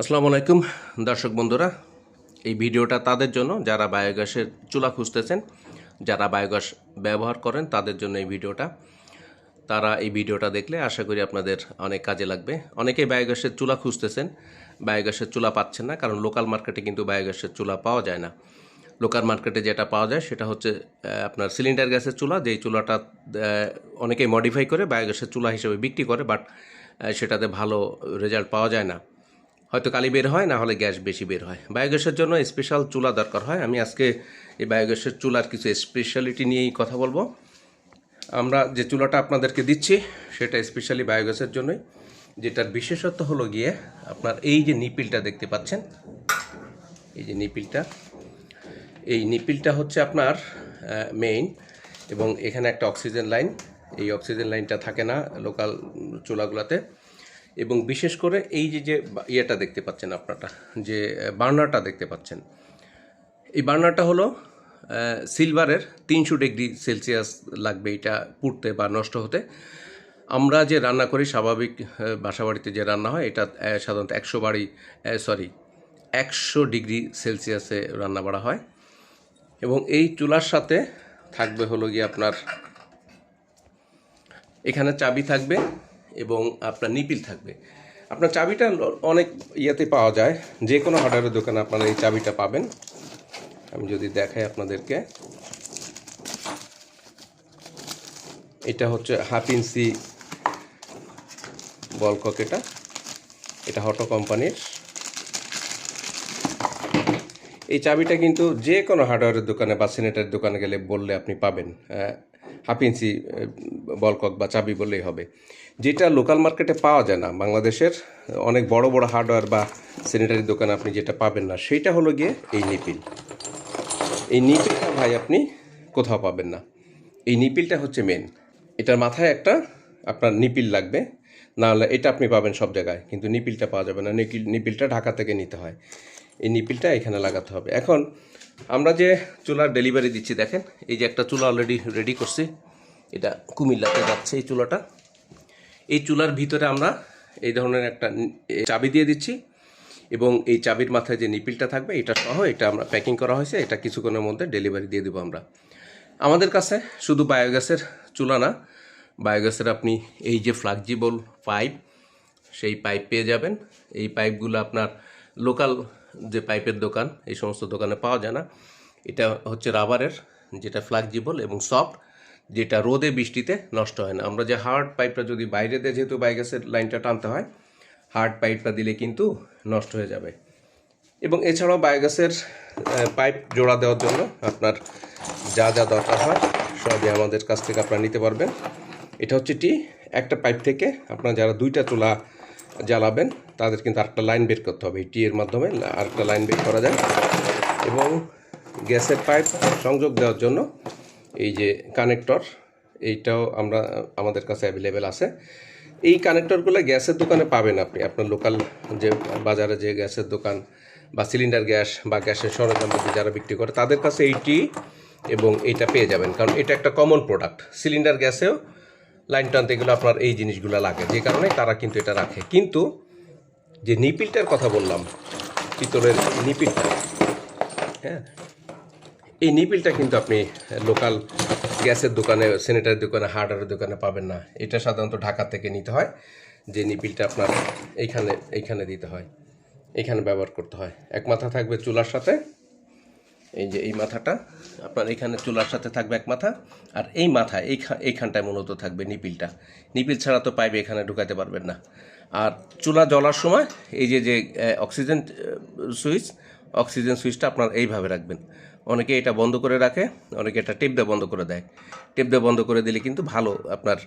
আসসালামু আলাইকুম, দর্শক বন্ধুরা। এই ভিডিওটা তাদের জন্য, যারা বায়োগ্যাসের চুলা খুঁজতেছেন, যারা বায়োগ্যাস ব্যবহার করেন, তাদের জন্য এই ভিডিওটা। তারা এই ভিডিওটা দেখলে আশা করি আপনাদের অনেক কাজে লাগবে। অনেকেই বায়োগ্যাসের চুলা খুঁজতেছেন, বায়োগ্যাসের চুলা পাচ্ছেন না, কারণ লোকাল মার্কেটে কিন্তু বায়োগ্যাসের চুলা পাওয়া যায় না। লোকাল মার্কেটে যেটা পাওয়া যায়, সেটা হচ্ছে আপনার সিলিন্ডার গ্যাসের চুলা, যেই চুলাটা অনেকেই মডিফাই করে বায়োগ্যাসের চুলা হিসেবে বিক্রি করে বাট সেটাতে ভালো রেজাল্ট পাওয়া যায় না। হয়তো কালি বের হয়, না হলে গ্যাস বেশি বের হয়। বায়োগ্যাসের জন্য স্পেশাল চুলা দরকার হয়। আমি আজকে এই বায়োগ্যাসের চুলার কিছু স্পেশালিটি নিয়েই কথা বলব। আমরা যে চুলাটা আপনাদেরকে দিচ্ছি, সেটা স্পেশালি বায়োগ্যাসের জন্যই। যেটার বিশেষত্ব হলো গিয়ে আপনার এই যে নিপিলটা দেখতে পাচ্ছেন, এই যে নিপিলটা, এই নিপিলটা হচ্ছে আপনার মেইন এবং এখানে একটা অক্সিজেন লাইন এই অক্সিজেন লাইনটা থাকে না লোকাল চুলাগুলোতে। এবং বিশেষ করে এই যে যে ইয়েটা দেখতে পাচ্ছেন আপনারটা যে বার্নারটা দেখতে পাচ্ছেন। এই বার্নারটা হলো সিলভারের তিনশো ডিগ্রি সেলসিয়াস লাগবে এটা পুড়তে বা নষ্ট হতে। আমরা যে রান্না করি, স্বাভাবিক বাসাবাড়িতে যে রান্না হয়, এটা সাধারণত একশো বাড়ি সরি একশো ডিগ্রি সেলসিয়াসে রান্না করা হয়। এবং এই চুলার সাথে থাকবে হলো গিয়ে আপনার, এখানে চাবি থাকবে এবং আপনার নিপিল থাকবে। আপনার চাবিটা অনেক ইয়েতে পাওয়া যায়। যে কোনো হার্ডওয়্যারের দোকানে আপনারা এই চাবিটা পাবেন। আমি যদি দেখাই আপনাদেরকে। এটা হচ্ছে হাফ ইঞ্চি বলকক এটা। এটা হটো কোম্পানির। এই চাবিটা কিন্তু যে কোনো হার্ডওয়্যারের দোকানে বা সিনেটার দোকানে গেলে বললে আপনি পাবেন। হাফ ইঞ্চি বলকক বা চাবি বললেই হবে। যেটা লোকাল মার্কেটে পাওয়া যায় না, বাংলাদেশের অনেক বড় বড় হার্ডওয়্যার বা স্যানিটারি দোকানে আপনি যেটা পাবেন না, সেইটা হলো গিয়ে এই নিপিল। এই নিপিলটা ভাই আপনি কোথাও পাবেন না। এই নিপিলটা হচ্ছে মেন এটার মাথায় একটা আপনার নিপিল লাগবে নাহলে এটা আপনি পাবেন সব জায়গায়, কিন্তু নিপিলটা পাওয়া যাবে না। নিপিল নিপিলটা ঢাকা থেকে নিতে হয়। এই নিপিলটা এখানে লাগাতে হবে। এখন আমরা যে চুলার ডেলিভারি দিচ্ছি, দেখেন, এই যে একটা চুলা অলরেডি রেডি করছি, এটা কুমিল্লাতে যাচ্ছে এই চুলাটা। এই চুলার ভিতরে আমরা এই ধরনের একটা চাবি দিয়ে দিচ্ছি এবং এই চাবির মাথায় যে নিপিলটা থাকবে, এটা সহ এটা আমরা প্যাকিং করা হয়েছে, এটা কিছুক্ষণের মধ্যে ডেলিভারি দিয়ে দেবো আমরা। আমাদের কাছে শুধু বায়োগ্যাসের চুলা না বায়োগ্যাসের আপনি এই যে ফ্লাক্সিবল পাইপ সেই পাইপ পেয়ে যাবেন। এই পাইপগুলো আপনার লোকাল যে পাইপের দোকান, এই সমস্ত দোকানে পাওয়া যায় না। এটা হচ্ছে রাবারের, যেটা ফ্লাক্সিবল এবং সফট যেটা রোদে বৃষ্টিতে নষ্ট হয় না। আমরা যে হার্ড পাইপটা যদি বাইরে দিয়ে যেহেতু বায়োগ্যাসের লাইনটা টানতে হয় হার্ড পাইপটা দিলে কিন্তু নষ্ট হয়ে যাবে। এবং এছাড়াও বায়োগ্যাসের পাইপ জোড়া দেওয়ার জন্য আপনার যা যা দরকার হয়, সবই আমাদের কাছ থেকে আপনারা নিতে পারবেন। এটা হচ্ছে টি একটা পাইপ থেকে আপনার যারা দুইটা চুলা জ্বালাবেন, তাদের কিন্তু আরেকটা লাইন বের করতে হবে টি এর মাধ্যমে আরেকটা লাইন বের করা যায়। এবং গ্যাসের পাইপ সংযোগ দেওয়ার জন্য এই যে কানেক্টর, এইটাও আমরা, আমাদের কাছে অ্যাভেলেবেল আছে। এই কানেক্টরগুলো গ্যাসের দোকানে পাবেন আপনি। আপনার লোকাল যে বাজারে যে গ্যাসের দোকান বা সিলিন্ডার গ্যাস বা গ্যাসের সরঞ্জামপাতি যারা বিক্রি করে, তাদের কাছে এইটি এবং এইটা পেয়ে যাবেন। কারণ এটা একটা কমন প্রোডাক্ট। সিলিন্ডার গ্যাসেও লাইন টানতে গেলে আপনার এই জিনিসগুলো লাগে, যে কারণে তারা কিন্তু এটা রাখে। কিন্তু যে নিপিলটার কথা বললাম পিতলের নিপিলটা হ্যাঁ এই নিপিলটা কিন্তু আপনি লোকাল গ্যাসের দোকানে, স্যানিটারি দোকানে, হার্ডওয়্যারের দোকানে পাবেন না। এটা সাধারণত ঢাকা থেকে নিতে হয়, যে নিপিলটা আপনার এইখানে এইখানে দিতে হয়, এইখানে ব্যবহার করতে হয়। এক মাথা থাকবে চুলার সাথে এই যে এই মাথাটা, আপনার এখানে চুলার সাথে থাকবে এক মাথা, আর এই মাথা এই এইখানটায় মূলত থাকবে নিপিলটা। নিপিল ছাড়া তো পাইবে এখানে ঢুকাতে পারবেন না। আর চুলা জ্বলার সময় এই যে যে অক্সিজেন সুইচ, অক্সিজেন সুইচটা আপনার এইভাবে রাখবেন। অনেকে এটা বন্ধ করে রাখে, অনেকে এটা টেপ দিয়ে বন্ধ করে দেয়। টেপ দিয়ে বন্ধ করে দিলে কিন্তু ভালো আপনার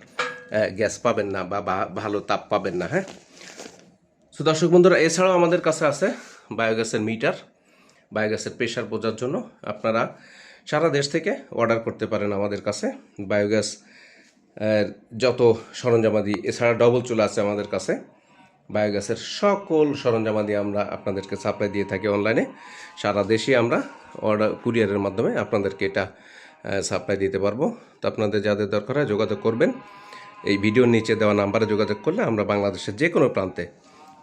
গ্যাস পাবেন না বা ভালো তাপ পাবেন না হ্যাঁ? তো দর্শক বন্ধুরা, এছাড়াও আমাদের কাছে আছে বায়োগ্যাসের মিটার বায়োগ্যাসের প্রেশার বোঝার জন্য আপনারা সারা দেশ থেকে অর্ডার করতে পারেন আমাদের কাছে। বায়োগ্যাস যত সরঞ্জামাদি, এছাড়া ডবল চুলা আছে আমাদের কাছে। বায়োগ্যাসের সকল সরঞ্জামাদি আমরা আপনাদেরকে সাপ্লাই দিয়ে থাকি অনলাইনে। সারা দেশে আমরা অর্ডার, কুরিয়ারের মাধ্যমে আপনাদেরকে এটা সাপ্লাই দিতে পারব। তো আপনাদের যাদের দরকার হয় যোগাযোগ করবেন। এই ভিডিওর নিচে দেওয়া নাম্বারে যোগাযোগ করলে আমরা বাংলাদেশের যে কোনো প্রান্তে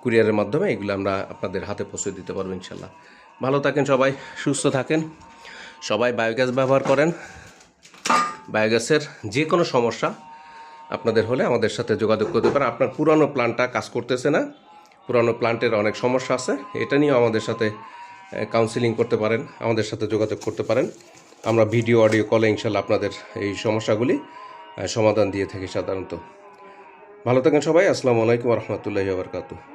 কুরিয়ারের মাধ্যমে এগুলো আমরা আপনাদের হাতে পৌঁছে দিতে পারব ইনশাল্লাহ ভালো থাকেন সবাই, সুস্থ থাকেন। সবাই বায়োগ্যাস ব্যবহার করেন। বায়োগ্যাসের যে কোনো সমস্যা আপনাদের হলে আমাদের সাথে যোগাযোগ করতে পারেন। আপনার পুরানো প্ল্যানটা কাজ করতেছে না। পুরানো প্ল্যান্টের অনেক সমস্যা আছে। এটা নিয়েও আমাদের সাথে কাউন্সিলিং করতে পারেন, আমাদের সাথে যোগাযোগ করতে পারেন। আমরা ভিডিও অডিও কলে ইনশাল্লাহ আপনাদের এই সমস্যাগুলি সমাধান দিয়ে থাকি সাধারণত। ভালো থাকেন সবাই। আসসালামু আলাইকুম রহমতুল্লাহি বারকাতু